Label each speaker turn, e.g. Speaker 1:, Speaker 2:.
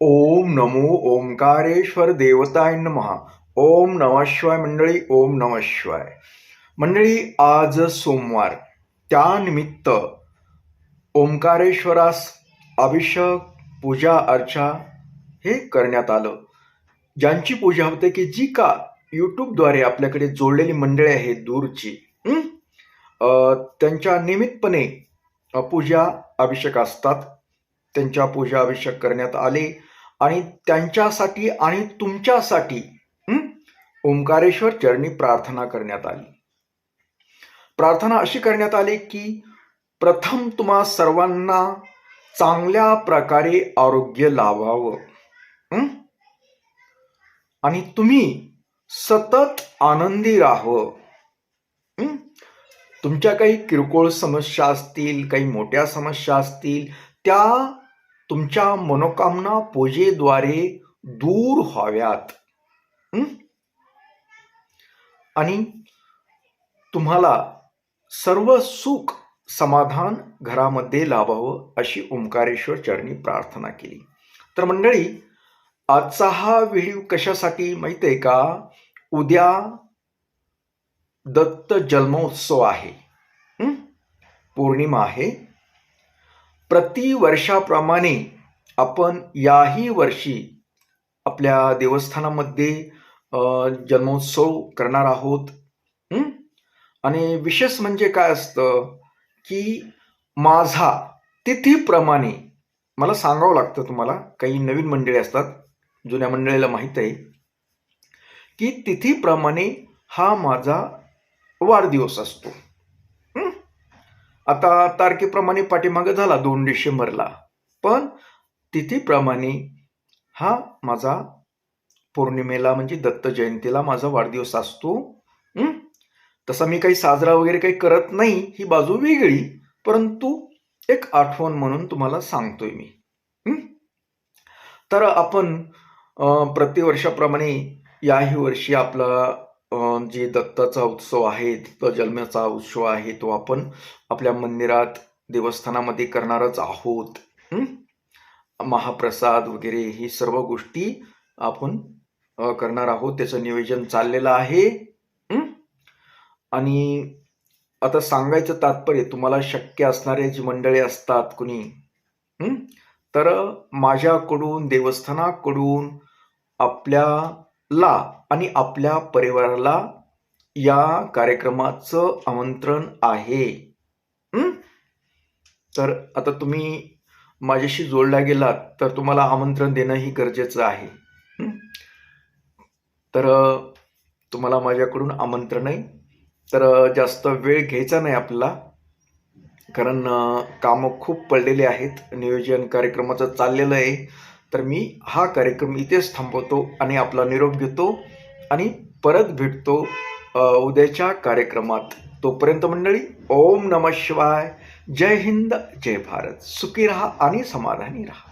Speaker 1: ओम नमो ओंकारेश्वर देवताय नमः। ओम नमशिवाय मंडळी ओम नमः शिवाय मंडळी आज सोमवार त्यानिमित्त ओंकारेश्वरास अभिषेक पूजा अर्चा हे करण्यात आलं। ज्यांची पूजा होते की जी का यूट्यूबद्वारे आपल्याकडे जोडलेली मंडळी आहेत दूरची त्यांच्या नियमितपणे पूजा अभिषेक असतात। त्यांच्या पूजाभिषेक करण्यात आले. आणि त्यांच्यासाठी आणि तुमच्यासाठी ओंकारेश्वर चरणी प्रार्थना करण्यात आली. प्रार्थना अशी करण्यात आली की प्रथम तुम्हा सर्वांना चांगल्या प्रकारे आरोग्य लाभावं आणि तुम्ही सतत आनंदी राहावं. तुमच्या काही किरकोळ समस्या असतील काही मोठ्या समस्या असतील त्या तुमच्या मनोकामना पूजेद्वारे दूर व्हाव्यात. आणि तुम्हाला सर्व सुख समाधान घरामध्ये लाभावं अशी ओंकारेश्वर चरणी प्रार्थना केली. तर मंडळी आजचा हा व्हिडिओ कशासाठी माहिती आहे का? उद्या दत्त जन्मोत्सव आहे. पौर्णिमा आहे. प्रतिवर्षाप्रमाणे आपण याही वर्षी आपल्या देवस्थानामध्ये जन्मोत्सव करणार आहोत. आणि विशेष म्हणजे काय असतं की माझा तिथीप्रमाणे मला सांगावं लागतं तुम्हाला काही नवीन मंडळी असतात जुन्या मंडळीला माहीत आहे की तिथीप्रमाणे हा माझा वाढदिवस असतो. आता तारखेप्रमाणे पाठीमागं झाला दोन डिसेंबरला. पण तिथीप्रमाणे हा माझा पौर्णिमेला म्हणजे दत्त जयंतीला माझा वाढदिवस असतो. तसा मी काही साजरा वगैरे काही करत नाही ही बाजू वेगळी परंतु एक आठवण म्हणून तुम्हाला सांगतोय मी. तर आपण प्रतिवर्षाप्रमाणे याही वर्षी आपला जे दत्ताचा उत्सव आहे दत्त जन्माचा उत्सव आहे तो आपण आपल्या मंदिरात देवस्थानामध्ये करणारच आहोत. महाप्रसाद वगैरे ही सर्व गोष्टी आपण करणार आहोत. त्याचं नियोजन चाललेलं आहे. आणि आता सांगायचं तात्पर्य तुम्हाला शक्य असणारे जी मंडळी असतात कुणी तर माझ्याकडून देवस्थानाकडून आपल्या ला आणि आपल्या परिवाराला या कार्यक्रमाचं आमंत्रण आहे. तर आता तुम्ही माझ्याशी जोडला गेलात तर तुम्हाला आमंत्रण देणंही गरजेचं आहे. तर तुम्हाला माझ्याकडून आमंत्रण आहे. तर जास्त वेळ घ्यायचा नाही आपला कारण कामं खूप पडलेले आहेत. नियोजन कार्यक्रमाचं चाललेलं आहे. तर मी हा कार्यक्रम इथेच थांबवतो आणि आपला निरोप घेतो आणि परत भेटतो उद्याच्या कार्यक्रमात. तोपर्यंत मंडळी ओम नम शिवाय. जय हिंद जय भारत. सुखी राहा आणि समाधानी राहा.